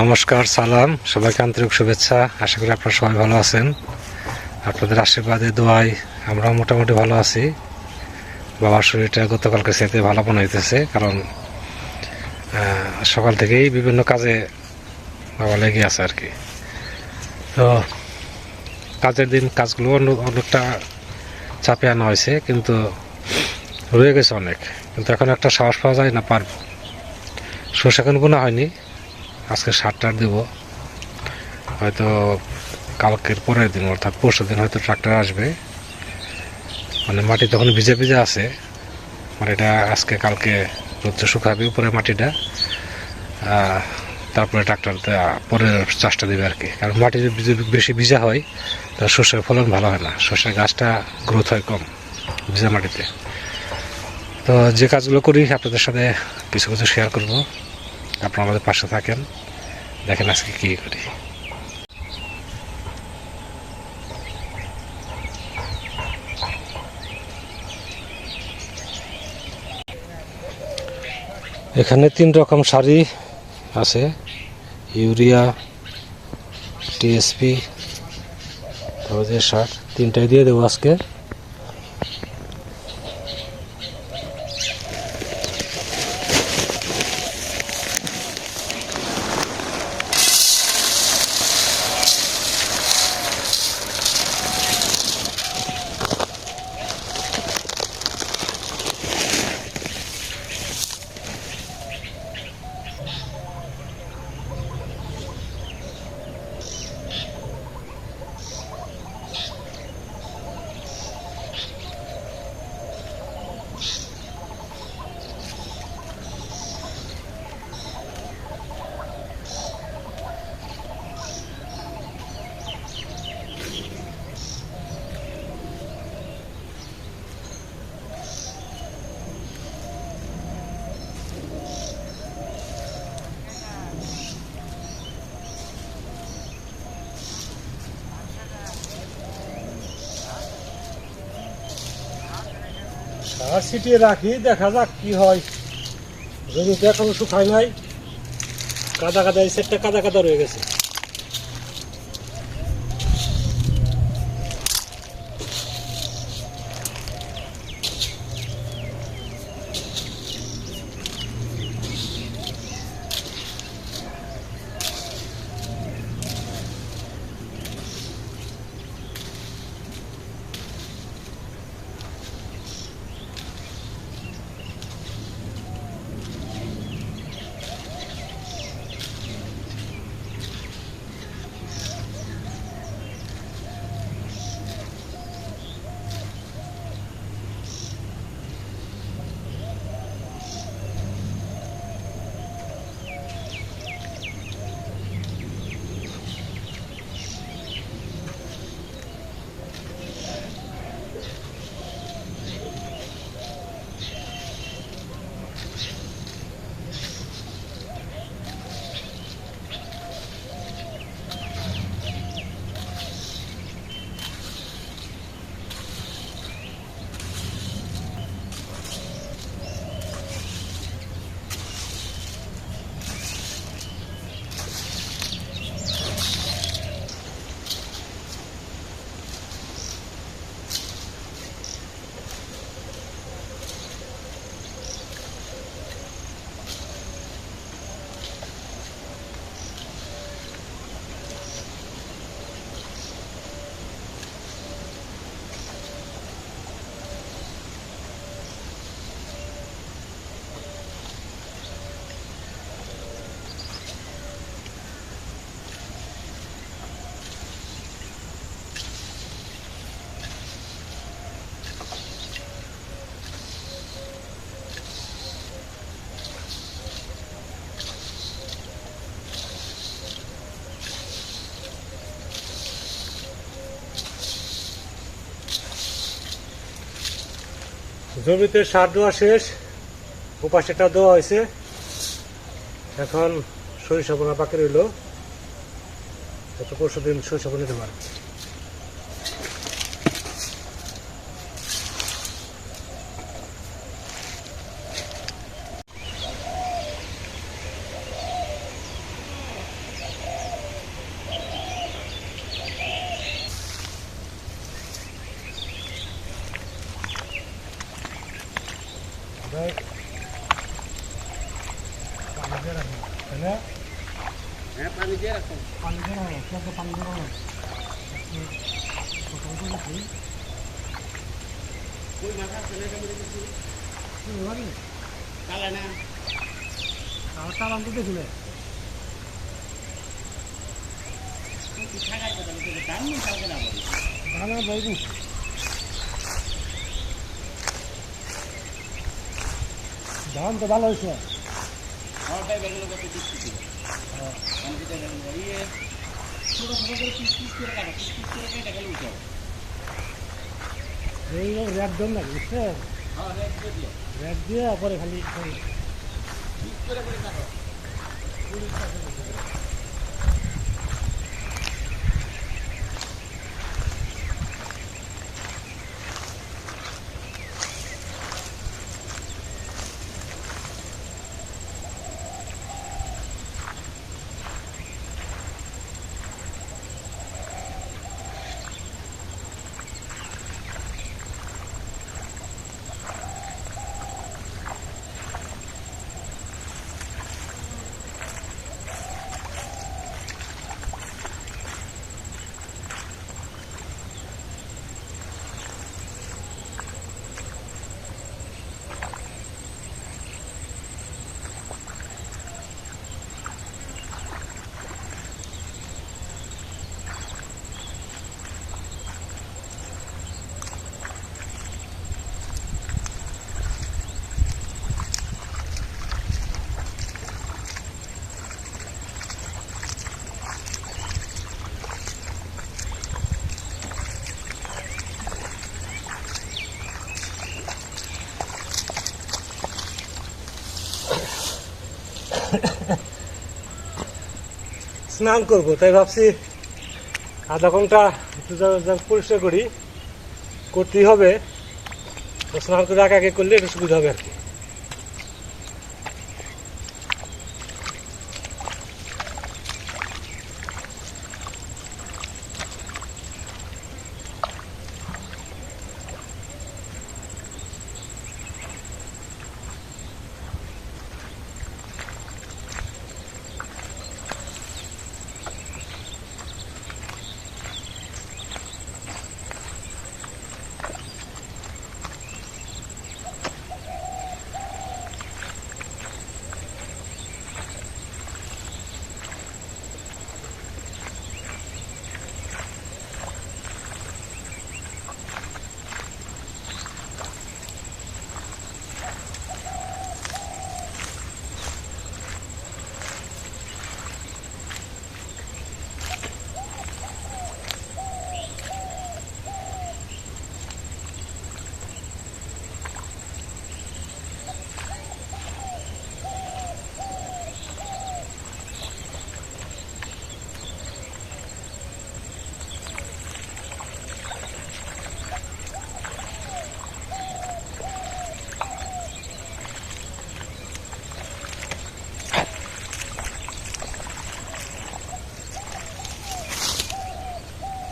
নমস্কার, সালাম, সবাইকে আন্তরিক শুভেচ্ছা। আশা করি আপনারা সবাই ভালো আছেন। আপনাদের আশীর্বাদে দোয়াই আমরাও মোটামুটি ভালো আছি। বাবার শরীরটা গতকালকে সেতে ভালো মনে হইতেছে, কারণ সকাল থেকেই বিভিন্ন কাজে বাবা লেগে আছে আর কি। তো, কাজের দিন কাজগুলো অনেকটা চাপে আনা হয়েছে, কিন্তু রয়ে গেছে অনেক। কিন্তু এখন একটা সাহস পাওয়া যায় না, পারব। সর্ষে এখন হয়নি। আজকে সারটার দেব। হয়তো কালকের পরের দিন, অর্থাৎ পরশু দিন হয়তো ট্রাক্টর আসবে। মানে মাটি তখন ভিজে ভিজে আছে। মানে এটা আজকে, কালকে রোদ্রে শুকাবে উপরে মাটিটা। তারপরে ট্রাক্টর পরের চাষটা দেবে আর কি। কারণ মাটি যদি বেশি ভিজা হয় তাহলে শস্যের ফলন ভালো হয় না। শস্যের গাছটা গ্রোথ হয় কম ভিজা মাটিতে। তো যে কাজগুলো করি, আপনাদের সাথে কিছু কিছু শেয়ার করব। আপনারা আমাদের পাশে থাকেন। দেখেন আজকে কী করি। এখানে তিন রকম শাড়ি আছে। ইউরিয়া, টিএসপি যে সার তিনটাই দিয়ে দেবো আজকে। সার ছিটিয়ে রাখি, দেখা যাক কি হয়। যদি এখনও শুকায় নাই, কাদা কাদা, এই সেটটা কাদা কাদা রয়ে গেছে। জমিতে সার দেওয়া শেষ উপাসেটা দেওয়া হয়েছে। এখন সরিষা বোনা পাখি রইল। পরশু দিন, সরিষা বোনা পানি দিয়ে রাখুন তাহলে হ্যাঁ পানি দিয়ে রাখুন পানি দিয়ে রাখুন মাথা ফেলে কেমন দেখেছি কি হবে কালা না আর কালাম তো দেখিলে খাগাই কথা দাম নিয়ে কালকে দাম না ধান তো ভালো হয়েছে। হওয়াটাই বেগুলো কত দিচ্ছি ছিল আমি যেটা বেগুলো ইয়ে ছোটো ছোটো করে পিস পিস করে কাটা পিস পিস করে কেটে গেলে উঠো এই র্যাপ দেন না বুঝছে হ্যাঁ দিয়ে দিও। র্যাপ দিয়ে পরে খালি পিস করে করে কাটো। স্নান করব, তাই ভাবছি আধা ঘণ্টা পরিষ্কার করি, করতেই হবে। স্নান করে আগে আগে করলে একটু সুবিধা হবে।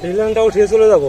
এই লাইনটা উঠিয়ে চলে যাব।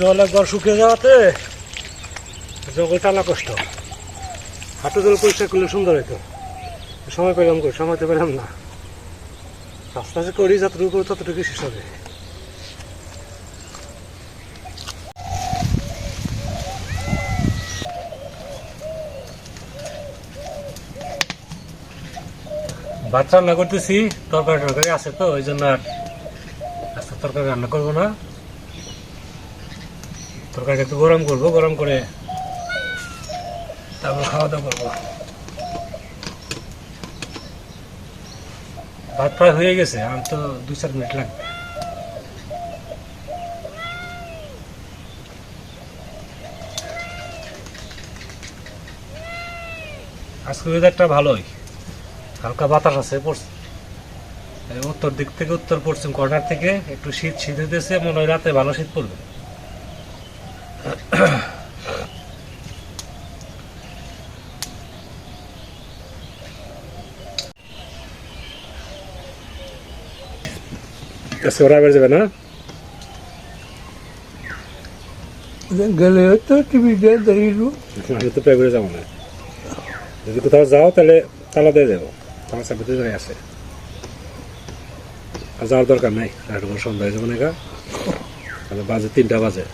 জল একবার শুকিয়ে যাওয়াতে জঙ্গল টানা কষ্ট। হাঁটু জল পরিষ্কার করলে সুন্দর হইতো। সময় পেলাম কই? সময় তো পেলাম না। আস্তে আস্তে করি, যতটুকু করি ততটুকু শেষ হবে। বাচ্চা রান্না করতেছি তরকারি টরকারি আছে তো, ওই জন্য আর তরকারি রান্না করব না। তরকারি একটু গরম করব, গরম করে তারপর খাওয়া দাওয়া করব। ভাত প্রায় হয়ে গেছে আর তো দুই চার মিনিট লাগবে। আজকে ওয়েদারটা ভালোই, হালকা বাতাস আছে উত্তর দিক থেকে উত্তর পশ্চিম কর্নার থেকে একটু শীত শীত হইতেছে, মনে হয় রাতে ভালো শীত পড়বে। আজকে ওরা বের যাবে না গেলে তো টিভিতে দাঁড়িয়ে আমি তো প্রায় যাব না যদি কোথাও যাও তাহলে তালা দিয়ে যাব আমার চাকরিতে যাই আছে আর যাওয়ার দরকার নাই আর সন্ধ্যা হয়ে যাবে না তাহলে বাজে তিনটা বাজে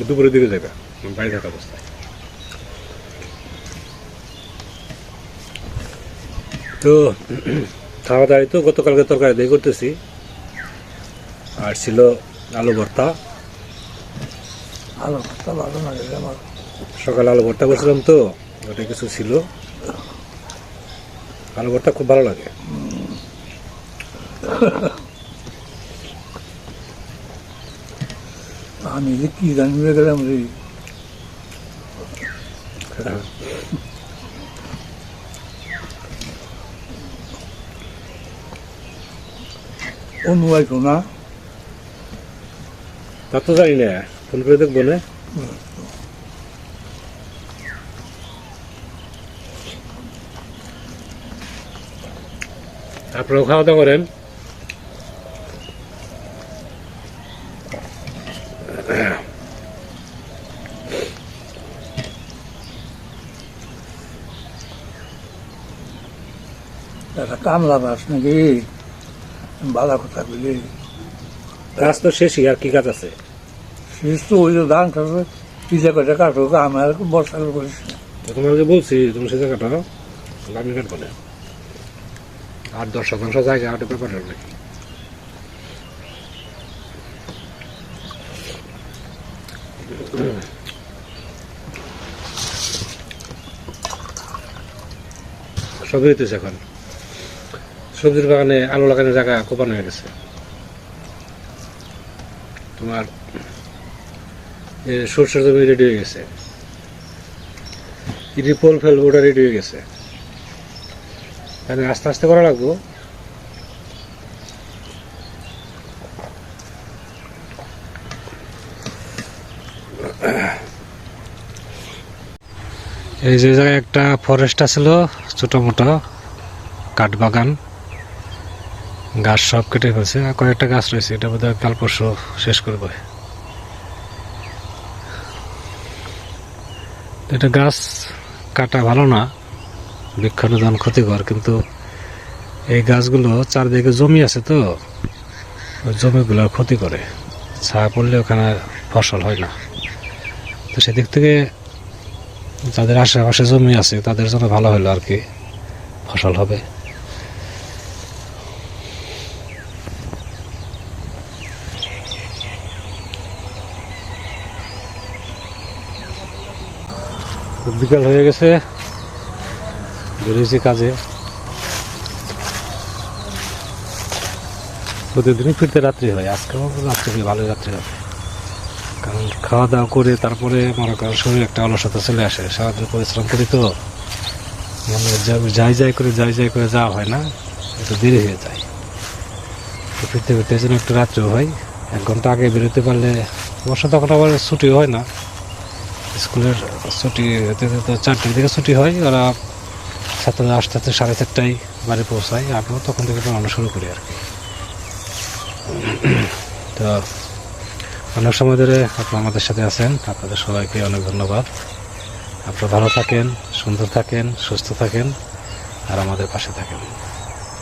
দুপুরের দিকে যাবে বাড়ি থাকা অবস্থায় তো খাওয়া দাওয়াই তো গতকালকে তরকারি দিয়ে করতেছি। আর ছিল আলু ভর্তা। আলু ভর্তা ভালো না লাগে আমার। সকালে আলু ভর্তা করছিলাম তো ওটা কিছু ছিল। আলু ভর্তা খুব ভালো লাগে। আমি যে কি জানবে গেলাম রে তা তো জানি না ফোন করে দেখব না। আপনারাও খাওয়া দাওয়া করেন। কামলা বাস নাকি? বালা কথা বলি কাজ তো শেষই আর কি কাজ আছে? শেষ তো ওই যে ধান খাবে পিজা করে কাটো আমার বর্ষাকাল করিস না। তো তোমাকে বলছি তুমি সে জায়গাটা আমি কাটবো না আর দশ শতাংশ জায়গা ওটা ব্যাপার নাকি? সবই হইতেছে এখন। সবজির বাগানে আলু লাগানোর জায়গা কোপানো হয়ে গেছে। তোমার সরষের জমি রেডি হয়ে গেছে। রিপোল ফেল ওটা রেডি হয়ে গেছে। মানে আস্তে আস্তে করা লাগবো। এই যে জায়গায় একটা ফরেস্ট ছিল ছোট মোটো, কাঠ বাগান। গাছ সব কেটে ফেলছে। আর কয়েকটা গাছ রয়েছে, এটা বোধ কাল পরশু শেষ করব। এটা গাছ কাটা ভালো না বৃক্ষারোধন ক্ষতিকর, কিন্তু এই গাছগুলো চারদিকে জমি আছে তো, ওই জমিগুলোর ক্ষতি করে। ছায়া পড়লে ওখানে ফসল হয় না। তো সেদিক থেকে যাদের আশেপাশে জমি আছে, তাদের জন্য ভালো হলো আর কি, ফসল হবে। বিকাল হয়ে গেছে। বেরিয়েছি কাজে। প্রতিদিনই ফিরতে রাত্রি হয়। আজকেও রাত্রি ভালোই রাত্রি হবে কারণ খাওয়া দাওয়া করে তারপরে মনে করেন শরীর একটা অলসতা চলে আসে। সারাদিন পরিশ্রম করি তো। মানে যাই যাই করে, যাই যাই করে যাওয়া হয় না, একটু দেরি হয়ে যায়। ফিরতে ফিরতে যেন একটু রাত্রিও হয়। এক ঘণ্টা আগে বেরোতে পারলে বর্ষা তখন আবার ছুটি হয় না। স্কুলের ছুটি চারটের দিকে ছুটি হয়, ওরা ছাত্ররা আসতে আসতে সাড়ে চারটায় বাড়ি পৌঁছায়, আমিও তখন থেকে পড়ানো শুরু করি আর কি। তো অনেক সময় ধরে আপনারা আমাদের সাথে আছেন, আপনাদের সবাইকে অনেক ধন্যবাদ। আপনারা ভালো থাকেন, সুন্দর থাকেন, সুস্থ থাকেন, আর আমাদের পাশে থাকেন।